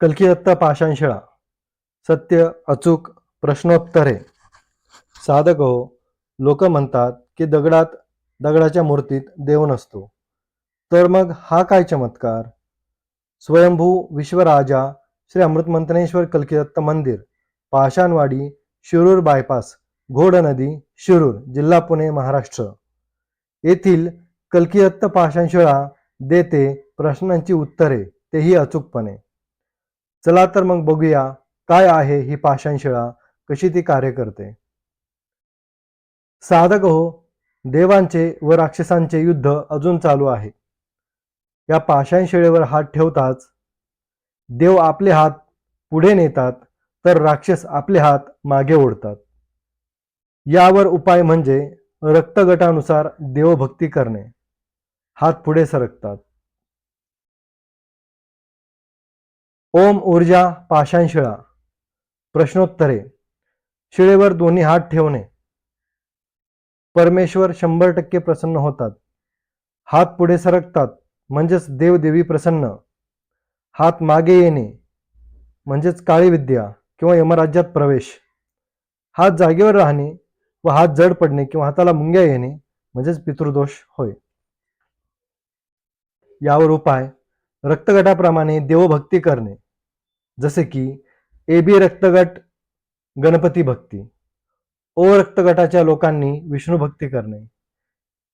कलकीदत्त पाषाणशिळा सत्य अचूक प्रश्नोत्तरे साधक हो लोक म्हणतात की दगडात दगडाच्या मूर्तीत देव नसतो. तर मग हा काय चमत्कार? स्वयंभू विश्वराजा श्री अमृतमंथनेश्वर कलकीदत्त मंदिर पाषाणवाडी शिरूर बायपास घोड नदी शिरूर जिल्हा पुणे महाराष्ट्र. येथील कलकीदत्त पाषाणशिळा देते प्रश्नांची उत्तरे तेही अचूकपणे. चला तर मग बघूया काय आहे ही पाषाणशिळा कशी ती कार्य करते. साधक हो देवांचे व राक्षसांचे युद्ध अजून चालू आहे. या पाषाणशिळेवर हात ठेवताच देव आपले हात पुढे नेतात तर राक्षस आपले हात मागे ओढतात. यावर उपाय म्हणजे रक्तगटानुसार देवभक्ती करणे. हात पुढे सरकतात. ओम ऊर्जा पाषाण शिळा प्रश्नोत्तरे. शिळेवर दोन्ही हात ठेवणे. परमेश्वर शंभर टक्के प्रसन्न होतात. हात पुढे सरकतात म्हणजेच देवदेवी प्रसन्न. हात मागे येणे म्हणजेच काळी विद्या किंवा यमराज्यात प्रवेश. हात जागेवर राहणे व हात जड पडणे किंवा हाताला मुंग्या येणे म्हणजेच पितृदोष होय. यावर उपाय रक्तगटाप्रमाणे देवभक्ती करणे. जसे की ए बी रक्तगट गणपती भक्ती. ओ रक्तगटाच्या लोकांनी विष्णू भक्ती करणे.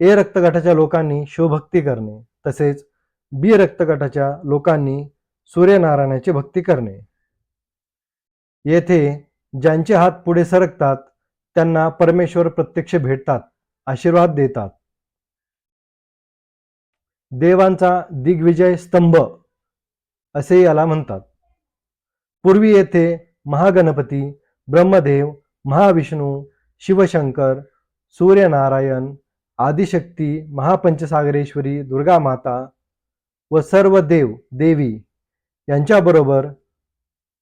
ए रक्तगटाच्या लोकांनी शिवभक्ती करणे. तसेच बी रक्तगटाच्या लोकांनी सूर्यनारायणाची भक्ती करणे. येथे ज्यांचे हात पुढे सरकतात त्यांना परमेश्वर प्रत्यक्ष भेटतात आशीर्वाद देतात. देवांचा दिग्विजय स्तंभ असे याला म्हणतात. पूर्वी येथे महागणपती ब्रह्मदेव महाविष्णू शिवशंकर सूर्यनारायण आदिशक्ती महापंचसागरेश्वरी दुर्गा माता व सर्व देव देवी यांच्याबरोबर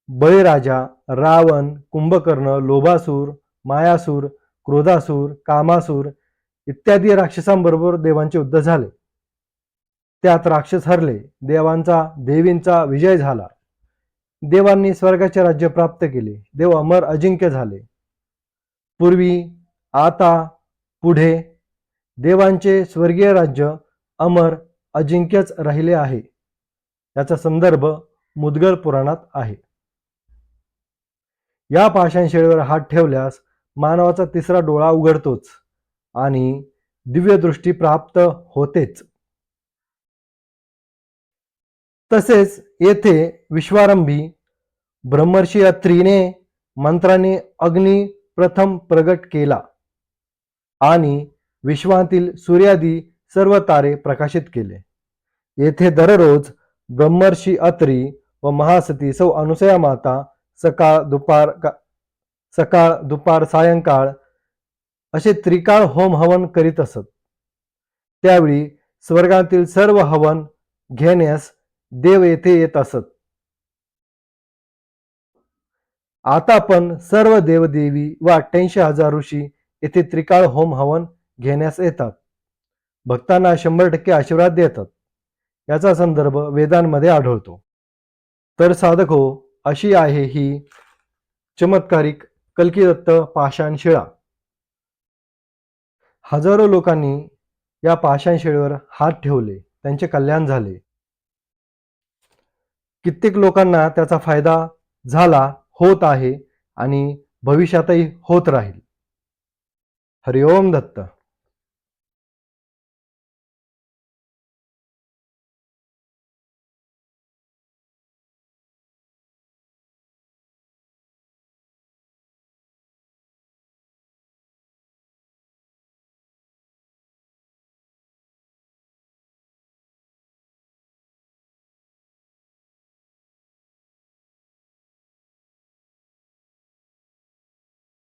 बळीराजा रावण कुंभकर्ण लोभासूर मायासूर क्रोधासूर कामासूर इत्यादी राक्षसांबरोबर देवांचे युद्ध झाले. त्यात राक्षस हरले देवांचा देवींचा विजय झाला. देवांनी स्वर्गाचे राज्य प्राप्त केले. देव अमर अजिंक्य झाले. पूर्वी आता पुढे देवांचे स्वर्गीय राज्य अमर अजिंक्यच राहिले आहे. याचा संदर्भ मुदगल पुराणात आहे. या पाषाणशिळेवर हात ठेवल्यास मानवाचा तिसरा डोळा उघडतोच आणि दिव्यदृष्टी प्राप्त होतेच. तसेच येथे विश्वारंभी ब्रह्मर्षी अत्रीने मंत्राने अग्नी प्रथम प्रगट केला आणि विश्वातील सूर्यादी सर्व तारे प्रकाशित केले. येथे दररोज ब्रह्मर्षी अत्री व महासती सौ अनुसया माता सकाळ दुपार का- सकाळ दुपार सायंकाळ असे त्रिकाळ होम हवन करीत असत. त्यावेळी स्वर्गातील सर्व हवन घेण्यास देव येथे येत असत. आता पण सर्व देवदेवी व अठ्ठ्याऐंशी हजार ऋषी येथे त्रिकाळ होम हवन घेण्यास येतात. भक्तांना शंभर टक्के आशीर्वाद देतात. याचा संदर्भ वेदांमध्ये आढळतो. तर साधक हो अशी आहे ही चमत्कारिक कल्किदत्त पाषाण शिळा. हजारो लोकांनी या पाषाण शिळेवर हात ठेवले. त्यांचे कल्याण झाले. कित्येक लोकांना त्याचा फायदा झाला होत आहे आणि भविष्यातही होत राहील. हरिओम दत्त.